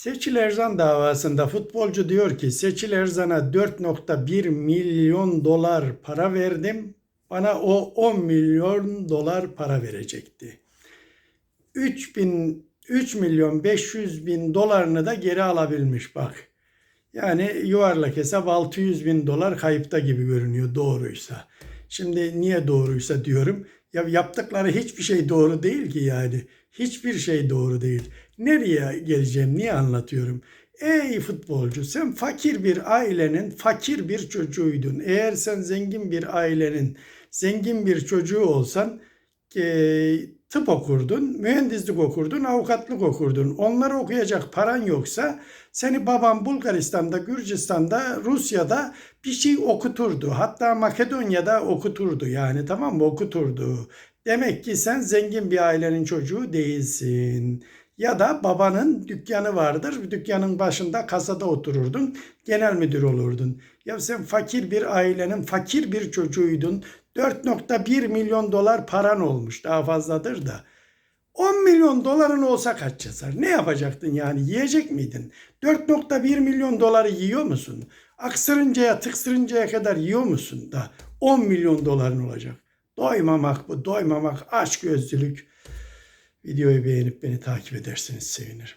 Seçil Erzan davasında futbolcu diyor ki Seçil Erzan'a 4.1 milyon dolar para verdim. Bana o 10 milyon dolar para verecekti. 3 bin 3 milyon 500 bin dolarını da geri alabilmiş bak. Yani yuvarlak hesap 600 bin dolar kayıpta gibi görünüyor doğruysa. Şimdi niye doğruysa diyorum. Ya yaptıkları hiçbir şey doğru değil ki yani. Hiçbir şey doğru değil. Nereye geleceğim, niye anlatıyorum? Ey futbolcu sen fakir bir ailenin fakir bir çocuğuydun. Eğer sen zengin bir ailenin zengin bir çocuğu olsan e, tıp okurdun, mühendislik okurdun, avukatlık okurdun. Onları okuyacak paran yoksa seni baban Bulgaristan'da, Gürcistan'da, Rusya'da bir şey okuturdu. Hatta Makedonya'da okuturdu yani tamam mı okuturdu. Demek ki sen zengin bir ailenin çocuğu değilsin. Ya da babanın dükkanı vardır. Dükkanın başında kasada otururdun. Genel müdür olurdun. Ya sen fakir bir ailenin fakir bir çocuğuydun. 4.1 milyon dolar paran olmuş. Daha fazladır da. 10 milyon doların olsa kaç yazar? Ne yapacaktın yani? Yiyecek miydin? 4.1 milyon doları yiyor musun? Aksırıncaya tıksırıncaya kadar yiyor musun da 10 milyon doların olacak? Doymamak bu, doymamak, aşk gözlülük. Videoyu beğenip beni takip ederseniz sevinirim.